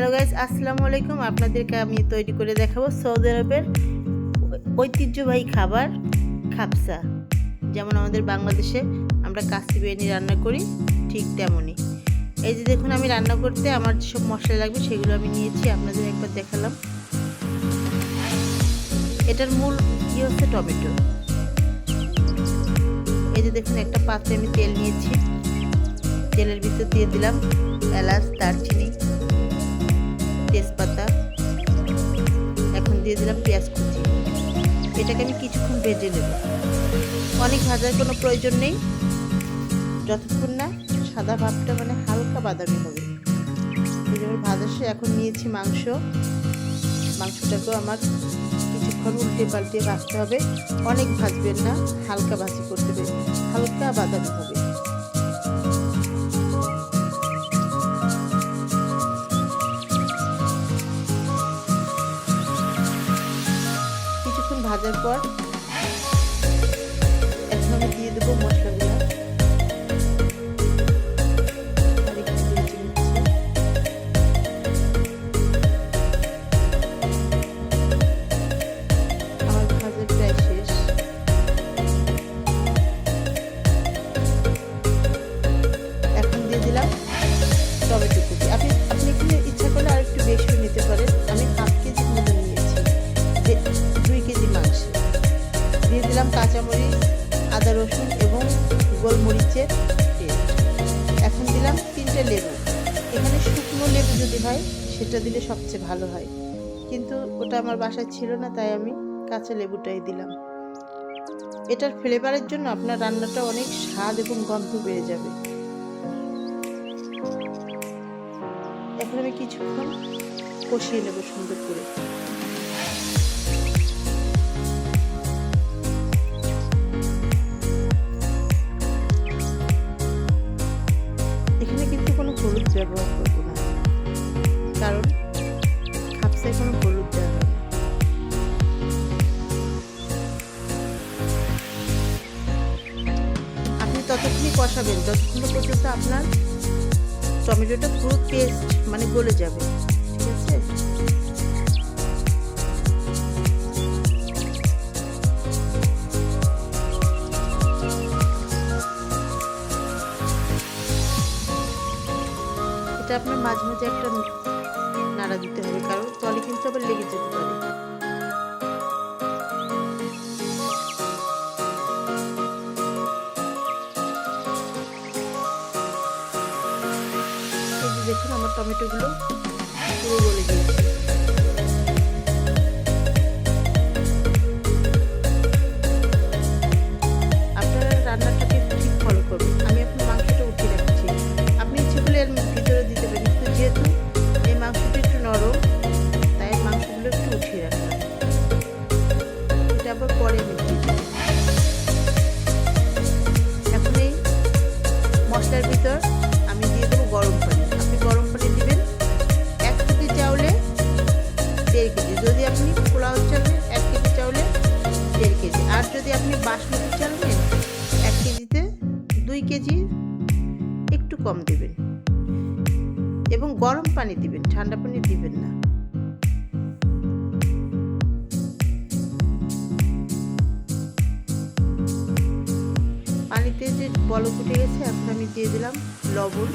Hello guys আসসালামু আলাইকুম। আপনাদেরকে আমি তৈরি করে দেখাবো সৌদি আরবের ঐতিহ্যবাহী খাবার খাপসা যেমন আমাদের বাংলাদেশে আমরা কাশি বিরিয়ানি রান্না করি, ঠিক তেমনই। এই যে দেখুন, আমি রান্না করতে আমার যেসব মশলা লাগবে সেগুলো আমি নিয়েছি, আপনাদের একবার দেখালাম। এটার মূল কি হচ্ছে টমেটো। এই যে দেখুন, একটা পাত্রে আমি তেল নিয়েছি। তেলের ভিতর দিয়ে দিলাম এলাচ, দারচিনি তেজপাতা, এখন দিয়ে দিলাম পেঁয়াজ কুচি। এটাকে আমি কিছুক্ষণ ভেজে নেব। অনেক ভাজার কোনো প্রয়োজন নেই। যতক্ষণ না সাদা ভাবটা মানে হালকা বাদামি হবে। এই যেমন ভাজা এখন নিয়েছি মাংস। মাংসটাকেও আমার কিছুক্ষণ উল্টে পাল্টে ভাজতে হবে। অনেক ভাজবেন না, হালকা ভাজি করতে হবে। হালকা বাদামি হবে। কিছুক্ষণ গোলমরিচের পেস্ট এখন দিলাম তিনটে লেবু। এখানে শুকনো লেবু যদি হয়, সেটা দিলে সবচেয়ে ভালো হয়। কিন্তু ওটা আমার বাসায় ছিল না, তাই আমি কাঁচা লেবুটাই দিলাম। এটার ফ্লেভারের জন্য আপনার রান্নাটা অনেক স্বাদ এবং গন্ধ বেড়ে যাবে। এখন আমি কিছুক্ষণ কষিয়ে নেব সুন্দর করে। ব্যবহার করব না। কারণ খাপসায় কোনো হলুদ দেওয়া হয় না। আপনি ততক্ষণই কষাবেন, যতক্ষণ পর্যন্ত আপনার টমেটোটা পুরো পেস্ট মানে গলে যাবে। আপনার মাঝে মাঝে একটা নাড়া দিতে হবে, কারণ তলে কিন্তু আবার লেগে যেতে পারে। দেখুন, আমার টমেটোগুলো পুরো গলে গিয়েছে। দেড় কেজি। যদি আপনি পোলাও চাল নেন এক কেজি চাউলে দেড় কেজি, আর যদি আপনি বাসমতি চাল নেন এক কেজিতে দুই কেজি একটু কম দেবেন এবং গরম পানি দিবেন, ঠান্ডা পানি দিবেন না। পানিতে যে বলক উঠে গেছে, এখন আমি দিয়ে দিলাম লবণ।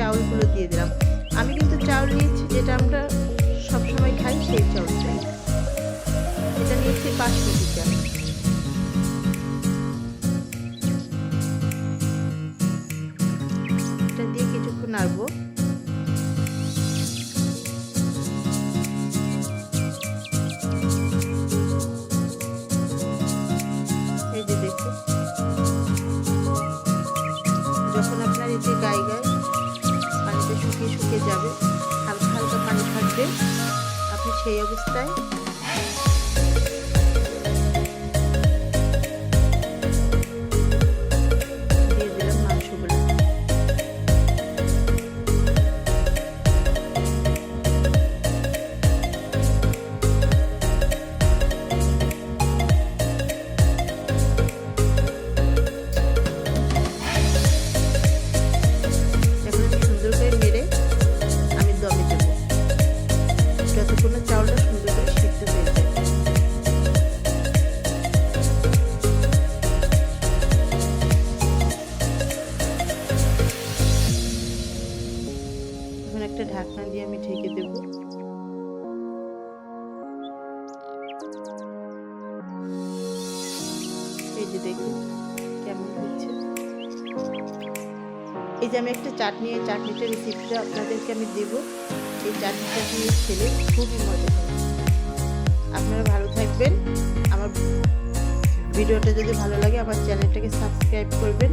চাউলগুলো দিয়ে দিলাম। আমি কিন্তু চাউল নিয়েছি, যেটা আমরা সবসময় খাই, সেই চাউলটাই। এটা নিয়েছি বাসমতি চাল এটা দিয়ে কিছুক্ষণ নাড়বো। এই যে দেখুন। যখন আপনার যে গায়ে গায়ে শুকিয়ে যাবে হালকা হালকা পানি থাকবে। আপনি সেই অবস্থায় দিয়ে আমি ঢেকে দেব। এই যে দেখুন কেমন হচ্ছে। এই যে আমি একটা চাটনি, এই চাটনিটা রেসিপিটা আপনাদেরকে আমি দেবো। এই চাটনিটা দিয়ে খেলে খুবই মজা হবে। আপনারা ভালো থাকবেন। আমার ভিডিওটা যদি ভালো লাগে, আমার চ্যানেলটাকে সাবস্ক্রাইব করবেন।